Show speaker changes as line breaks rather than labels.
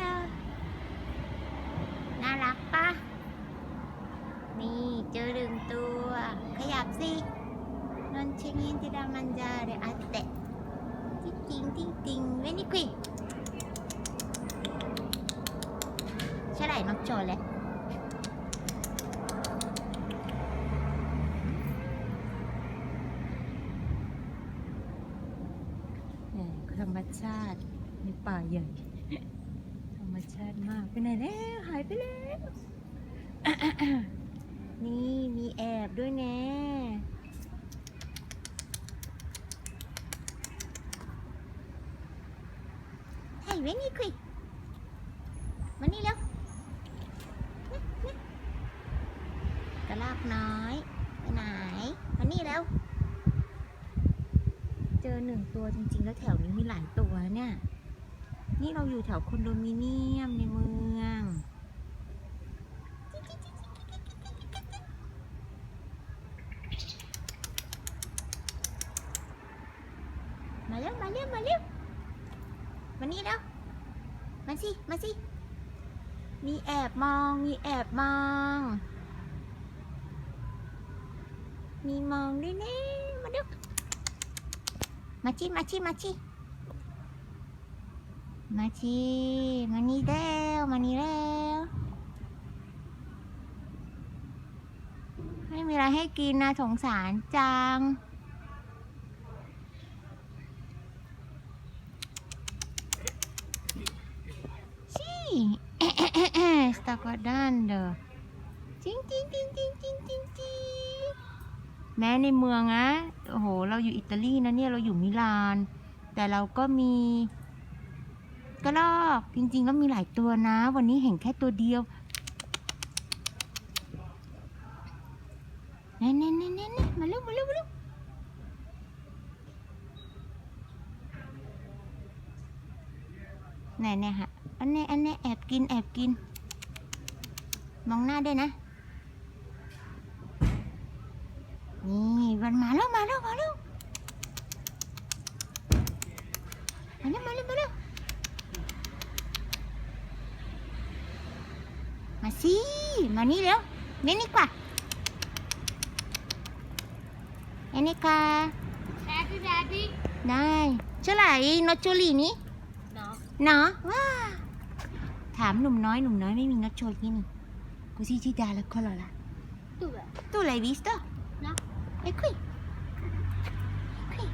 ลาน่ารักปะนี่เจอหนึ่งตัว ขยับสินอนเชงินติดามันจาเรอาเตะติ๊งติ๊งติ๊งติ๊งเวนิควิใช่ไหมนกโจเลยธรรมชาติในป่าใหญ่าติมากไปไหนแล้วหายไปแล้วนี่มีแอบด้วยแน่เฮ้ยเว้นี่คุยมานี่แล้วกระลากน้อยไปไหนมานี่แล้ว เจอหนึ่งตัวจริงๆ แล้วแถวนี้มีหลายตัวเนี่ย นี่เราอยู่แถวคอนโดมิเนียมในเมือง มาเร็ว มาเร็ว มาเร็ว มานี่แล้ว มาสิ มาสิ มีแอบมอง มีแอบมอง มีมองด้วยน่มาเร็ว มาชิมาชิมาชิ มาชิมานี่แล้วมานี่แล้วไม่มีอะไรให้กินนะสงสารจังชิ sta guardando จริงจริงจริงจริงจริงจริงจริงแม้ในเมืองอะโอ้โห เราอยู่อิตาลีนะเนี่ย เราอยู่มิลาน แต่เราก็มี กระรอกจริงๆ แล้วมีหลายตัวนะ วันนี้เห็นแค่ตัวเดียวเน่เน่เน่เน่เน่มาเร็วมาเร็วมาเร็วไหนเนี่ยฮะอันนี้อันนี้แอบกินแอบกิน มองหน้าด้วยนะ นี่มันมาแล้วมาแล้วมาแล้วมาแล้วมาแล้ว มาแล้วมาสิมานี่แล้วเล่นนี่กว่าเล่นนี่ค่ะ
Daddy, Daddy.
ได้เท่าไหร่นอตโจลีนี้
No.
เนาะว้าถามหนุ่มน้อยหนุ่มน้อยไม่มีนอตโจลีนี่กูซี่ที่ดาแล้วก็หรอล่ะ
Dove?
tu l'hai visto?
No.
è qui